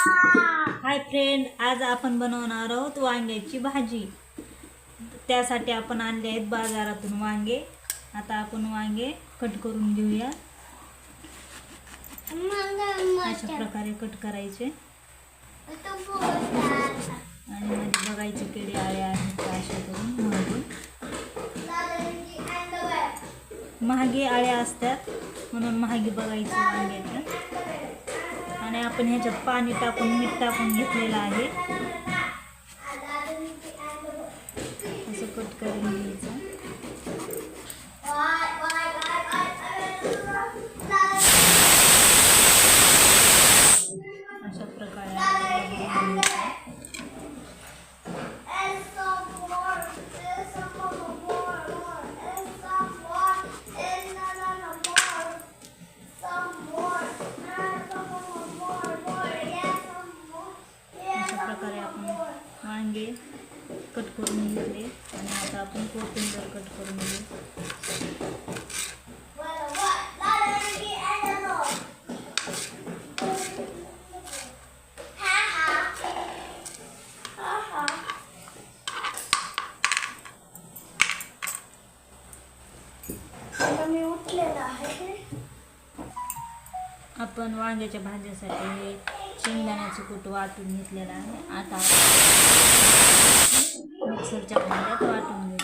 Hi friend आज आपण बनवणार आहोत वांग्याची भाजी. त्यासाठी आपण आणले आहेत बाजारातून वांगे. आता आपण वांगे कट करून घेऊया. अशा प्रकारे कट करायचे. आणि मध्ये बघायचे किडे आळे आहेत अशा करून म्हणून महागे आळ्या असतात म्हणून महागी बघायचे वांग्याच्या. आपण ह्याच्यात पाणी टाकून मीठ टाकून घेतलेलं आहे. कट करून घेतले. आणि आता आपण कोथिंबीर कट करून घेऊ. आपण वांग्याच्या भाजीसाठी हे शेंगदाण्याचं कूट वाटून घेतलेलं आहे. आता సూర్యకాంత తోట ఉంది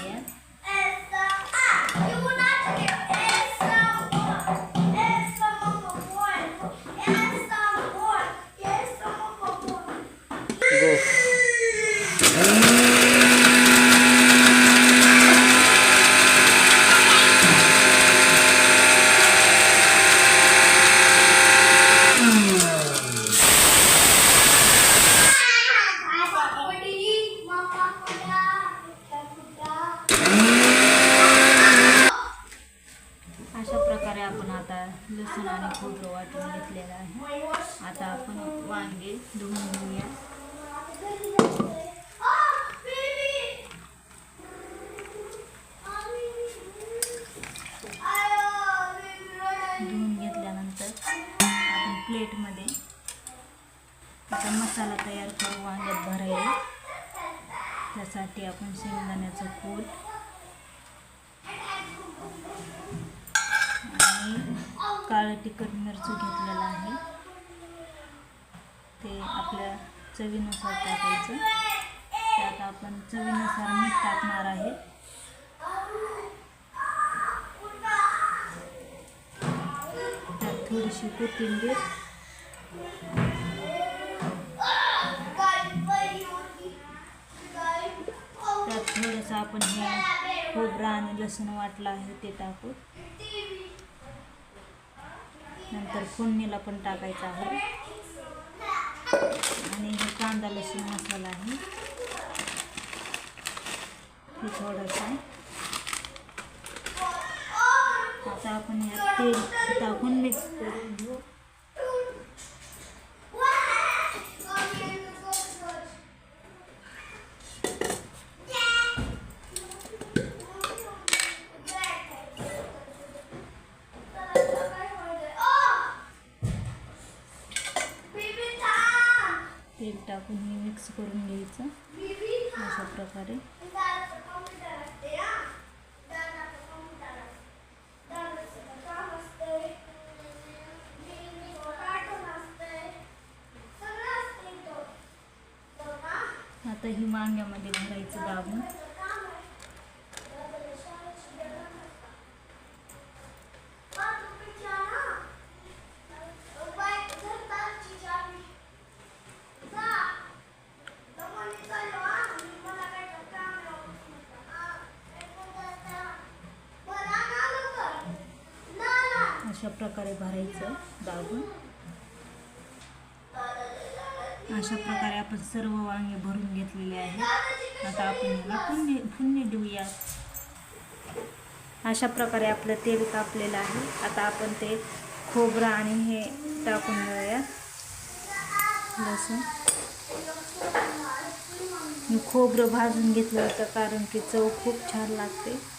काळं तिखट मिरची घेतलेलं आहे. ते आपल्या चवीनुसार टाकायचं. त्यात आपण चवीनुसार मीठ टाकणार आहे. त्यात थोडीशी कोथिंबीर. त्यात थोडंसं आपण हे खोबरं आणि लसूण वाटलं आहे ते टाकू नंतर फोडणीला पण टाकायचं आहे. आणि हे कांदा लसूण मसाला आहे. हे थोडंसं आता आपण यात तेल टाकून मिक्स करून घेऊ तेल टाकून हे मिक्स करून घ्यायचं. अशा प्रकारे. आता ही वांग्यामध्ये भरायचं दाबून. अशा प्रकारे भरायचं दाबून. अशा प्रकारे आपण सर्व वांगे भरून घेतलेले आहेत. आता आपण याला फुंडी फुंडी देऊया. अशा प्रकारे आपलं तेल कापलेलं आहे. आता आपण ते खोबरं आणि हे टाकून घेऊया लसूण. खोबरं भाजून घेतलं होतं कारण की चव खूप छान लागते.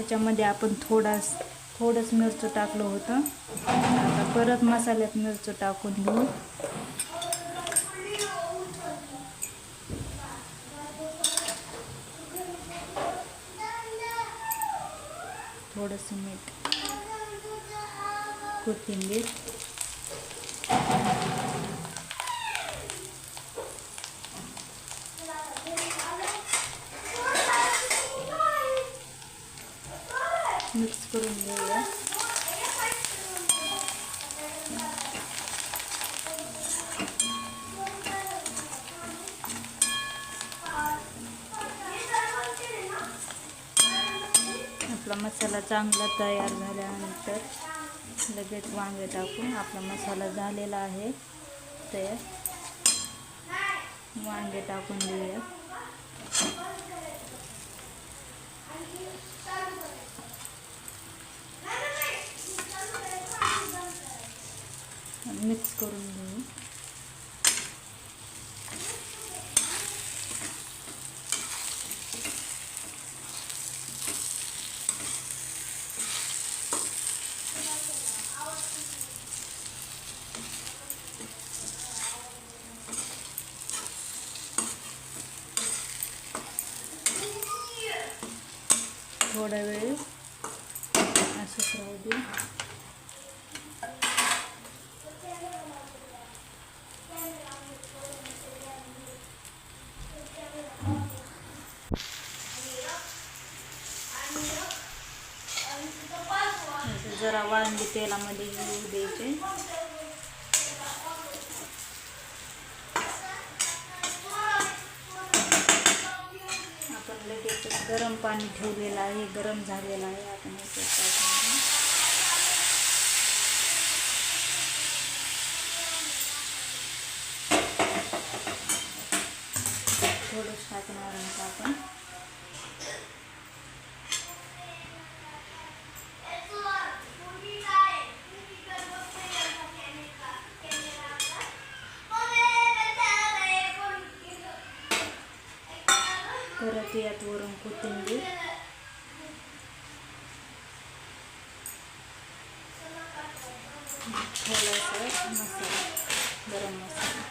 त्याच्यामध्ये आपण थोडास थोडंच मिरचं टाकलं होतं. आता परत मसाल्यात मिरचं टाकून घेऊ. थोडंसं मीठ कोथिंबीर. मसाला चांगला तयार झाल्यानंतर लगेच वांगे टाकून आपला मसाला झालेला आहे. तयार वांगे टाकून देऊया. मिक्स करून घेऊ थोडा वेळ असंच राहू दे आता जरा वांगी तेलामध्ये येऊ द्यायचे. आपण लगेच गरम पाणी ठेवलेलं आहे गरम झालेलं आहे. आपण टाकून घेऊ. थोडंच टाकणार आहोत आपण परत वरून कोथिंबीर. थोडासा मसाला गरम मसाला.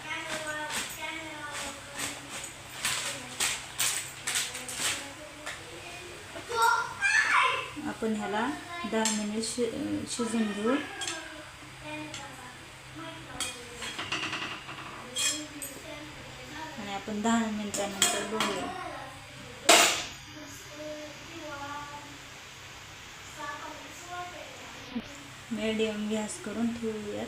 आपण ह्याला दहा मिनिट शि शिजून घेऊ. आणि आपण दहा मिनिटानंतर बघूया मीडियम गॅस करून ठेवूयात.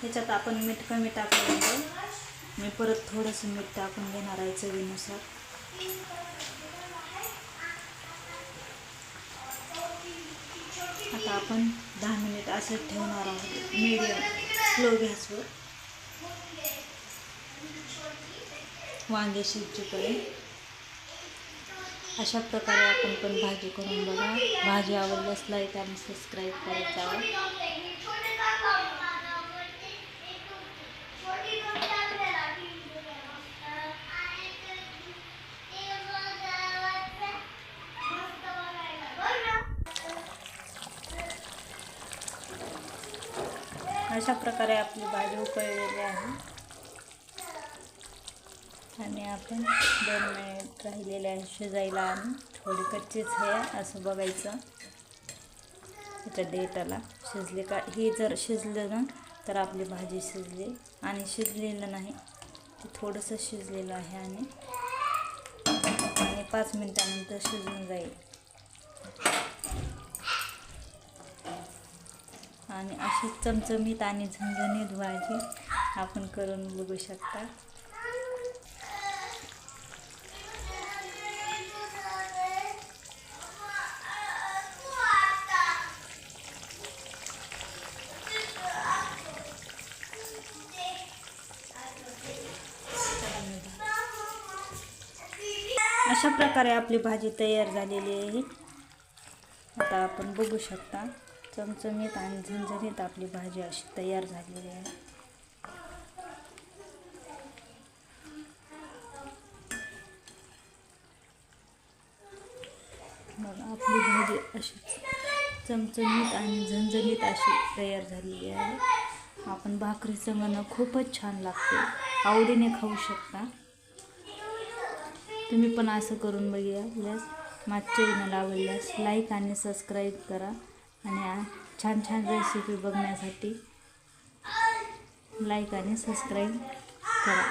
ह्याच्यात आपण मीठ कमी टाकलं मी परत थोडंसं मीठ टाकून घेणार आहे चवीनुसार. आता आपण दहा मिनिट असंच ठेवणार आहोत. मीडियम स्लो गॅसवर. वांगे शिजूपर्यंत अशा प्रकारे आपण पण भाजी बघा. भाजी आवडल्यास लाईक आणि सबस्क्राईब करत जावा अशा प्रकारे आपली भाजी उकळलेली आहे. आणि आपण दोन मिनिट राहिलेले आहे शिजायला आणि. थोडी कच्चीच आहे असं बघायचं. त्याच्या डेटाला शिजले का हे जर शिजलं ना तर आपली भाजी शिजली आणि शिजलेलं नाही. ते थोडंसं शिजलेलं आहे आणि आणि पाच मिनटानंतर शिजून जाईल. आणि अशी चमचमीत आणि झणझणीत भाजी आपण करून बघू शकता. अशा प्रकारे आपली भाजी तयार झालेली आहे. आता आपण बघू शकता चमचमीत आणि झणझणीत आपली भाजी अशी तयार झालेली आहे. मग आपली भाजी अशी चमचमीत आणि झणझणीत अशी तयार झालेली आहे. आपण भाकरी संगणं खूपच छान लागते. आवडीने खाऊ शकता. तुम्ही पण असं करून बघूया बघितल्यास मागच्या चॅनल आवडल्यास लाईक आणि सबस्क्राईब करा आणि छान छान रेसिपी बघण्यासाठी लाईक आणि सबस्क्राईब करा.